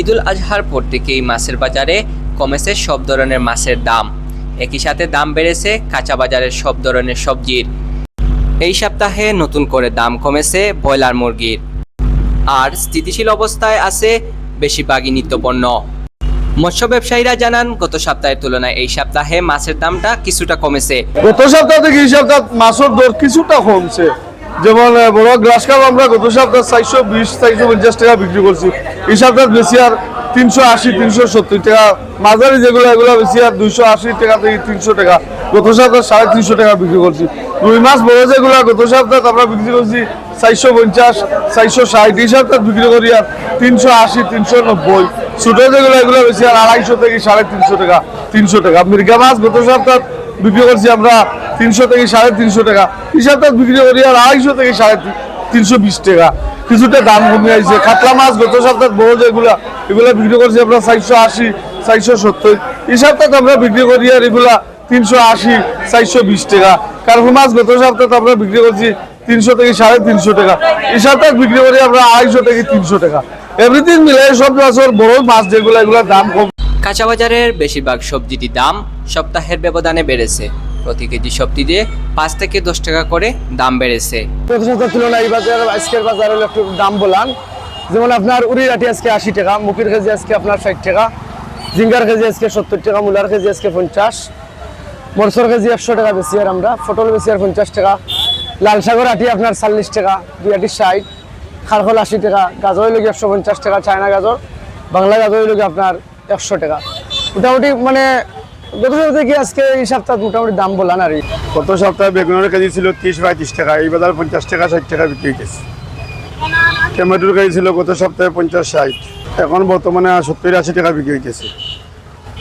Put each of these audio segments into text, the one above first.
ঈদুল আজহার পর থেকেই মাছের বাজারে কমেছে সব ধরনের মাছের দাম। একই সাথে দাম বেড়েছে কাঁচা বাজারের সব ধরনের সবজির। এই সপ্তাহে নতুন করে দাম কমেছে ব্রয়লার মুরগির। আর স্থিতিশীল অবস্থায় আছে বেশিরভাগই নিত্যপণ্য। মৎস্য ব্যবসায়ীরা জানান, গত সপ্তাহের তুলনায় এই সপ্তাহে মাছের দামটা কিছুটা কমেছে। গত সপ্তাহ থেকে এই সপ্তাহ মাছের দর কিছুটা কমছে। যেমন বড় গ্লাস কাপ আমরা গত সপ্তাহ চারশো বিশ, চারশো পঞ্চাশ টাকা বিক্রি করছি। এই সপ্তাহ বেশি আর তিনশো আশি, তিনশো সত্তর টাকা। মাঝারি যেগুলো, এগুলো বেশি আর দুইশো আশি টাকা থেকে তিনশো টাকা। গত সপ্তাহ সাড়ে তিনশো টাকা বিক্রি করছি। রুই মাছ বড় যেগুলো, গত সপ্তাহ আমরা বিক্রি করছি চারশো পঞ্চাশ, চারশো ষাট। এই সপ্তাহ বিক্রি করি আর তিনশো আশি, তিনশো নব্বই। ছোট যেগুলো, এগুলো বেশি আর আড়াইশো থেকে সাড়ে তিনশো টাকা তিনশো টাকা। মির্গা মাছ গত সপ্তাহ বিক্রি করছি আমরা তিনশো থেকে সাড়ে তিনশো টাকা। সপ্তাহ বিক্রি করি আর আড়াইশো থেকে সাড়ে তিনশো বিশ টাকা। কিছুটা দাম কমে আসছে। কাতলা মাছ গত সপ্তাহ বড় যেগুলা, এগুলা বিক্রি করছি আমরা চারশো আশি, চারশো সত্তর। এই সপ্তাহ আমরা বিক্রি করি আর এগুলা তিনশো আশি, চারশো বিশ টাকা। কার্পু মাছ গত সপ্তাহ আমরা বিক্রি করছি তিনশো থেকে সাড়ে তিনশো টাকা। এই সপ্তাহ বিক্রি করি আমরা আড়াইশো থেকে তিনশো টাকা। এভরিথিং মিলে সব মাছের বড় মাছ যেগুলো, এগুলোর দাম কম কাঁচা বাজারের বেশিরভাগ সবজিটির দাম সপ্তাহের ব্যবধানে বেড়েছে। প্রতি কেজি সবজিতে পাঁচ থেকে দশ টাকা করে দাম বেড়েছে। গত তুলনায় এই বাজার, আজকের একটু দাম বলান। যেমন আপনার উড়িরাটি আজকে আশি টাকা, মুখির কেজি আজকে আপনার ষাট টাকা, জিঙ্গার কেজি আজকে সত্তর টাকা, মূলার কেজি আজকে পঞ্চাশ, মরসর কেজি একশো টাকা বেশি আর আমরা, পটল বেশি আর পঞ্চাশ টাকা লাল সাগর আটি আপনার চাল্লিশ টাকা দুই আটি ষাট, খারখল আশি টাকা, গাজর লোক একশো পঞ্চাশ টাকা, চায়না গাজর, বাংলা গাজর লোক আপনার একশো টাকা। মোটামুটি মানে গত সপ্তাহে কি আজকে এই সপ্তাহ মোটামুটি দাম বলান আর গত সপ্তাহে বেগুনের কেজি ছিল তিরিশ পঁয়ত্রিশ টাকা, এই বাজার পঞ্চাশ টাকা, ষাট টাকা বিক্রি হইতেছে। টমেটোর কেজি ছিল গত সপ্তাহে পঞ্চাশ, ষাট। এখন বর্তমানে সত্তর, আশি টাকা বিক্রি হইতেছে।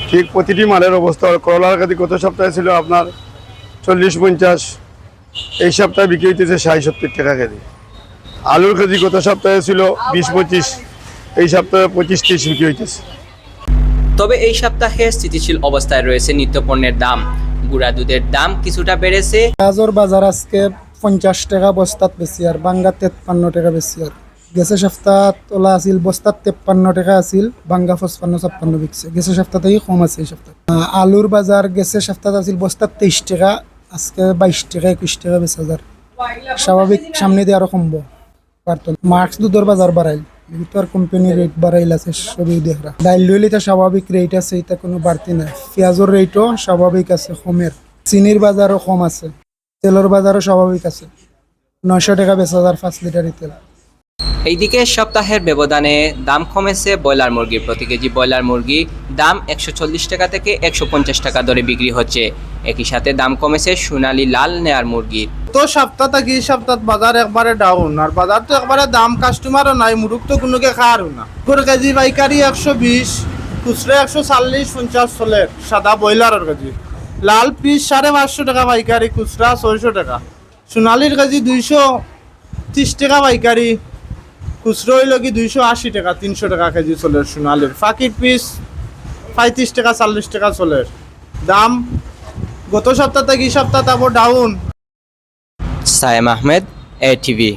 ঠিক প্রতিটি মালের অবস্থা করলার কেজি গত সপ্তাহে ছিল আপনার চল্লিশ, পঞ্চাশ। এই সপ্তাহে বিক্রি হইতেছে ষাট, সত্তর টাকা কেজি। আলুর কেজি গত সপ্তাহে ছিল বিশ, পঁচিশ। এই সপ্তাহে পঁচিশ, তিরিশ বিক্রি হইতেছে। তবে এই সপ্তাহে স্থিতিশীল অবস্থায় রয়েছে নিত্যপণ্যের দাম। গুঁড়া দুধের দাম কিছুটা বেড়েছে। গাজর বাজার আজকে পঞ্চাশ টাকা বস্তাত বেশি আর বাঙ্গা তেপ্পান্ন টাকা বেশি আর। গেছে সপ্তাহ তোলা আছিল, বস্তাত তেপ্পান্ন টাকা আছিল, বাঙ্গা পঁচপান্ন, ছাপ্পান্ন বিকছে। গেছে সপ্তাহ থেকে কম আছে এই সপ্তাহ। আলুর বাজার গেছে সপ্তাহ আছিল, বস্তাত তেইশ টাকা, আজকে বাইশ টাকা, একুশ টাকা, বেশ হাজার। স্বাভাবিক সামনে দিয়ে আরও কমবো। পারতো মার্কস দুধের বাজার বাড়াইল এগুলো কোম্পানি রেট বাড়াইল আছে সবই দেখরা। ডাইল লইলে তো স্বাভাবিক রেট আছে এটা কোনো বাড়তি নাই। পেঁয়াজের রেটও স্বাভাবিক আছে, কমের। চিনির বাজারও কম আছে তেলের বাজারও স্বাভাবিক আছে। নয়শো টাকা বেচ হাজার পাঁচ লিটার তেল। এইদিকে সপ্তাহের ব্যবধানে দাম কমেছে ব্রয়লার মুরগির প্রতি কেজি। ব্রয়লার মুরগি দাম একশো চল্লিশ টাকা থেকে একশো পঞ্চাশ টাকা দরে বিক্রি হচ্ছে। একই সাথে দাম কমেছে সোনালী লাল নেয়ার মুরগির। তো সপ্তাহ থেকে সপ্তাহ বাজার একবারে ডাউন আর বাজার তো একবারে দাম কাস্টমারও নাই মুরুখ তো কোনোকে খাওয়ারও না। করে কেজি পাইকারি একশো বিশ, খুচরা একশো চল্লিশ, পঞ্চাশ চলে সাদা ব্রয়লারের কেজি। লাল পিস সাড়ে পাঁচশো টাকা পাইকারি খুচরা ছয়শো টাকা। সোনালির কেজি দুইশো ত্রিশ টাকা পাইকারি খুচরো হইল কি দুইশো আশি টাকা, তিনশো টাকা কেজি চলে সোনালির ফাঁকির পিস পঁয়ত্রিশ টাকা, চল্লিশ টাকা চলে। দাম গত সপ্তাহ থেকে সপ্তাহ তারপর ডাউন সায়েম আহমেদ এ টিভি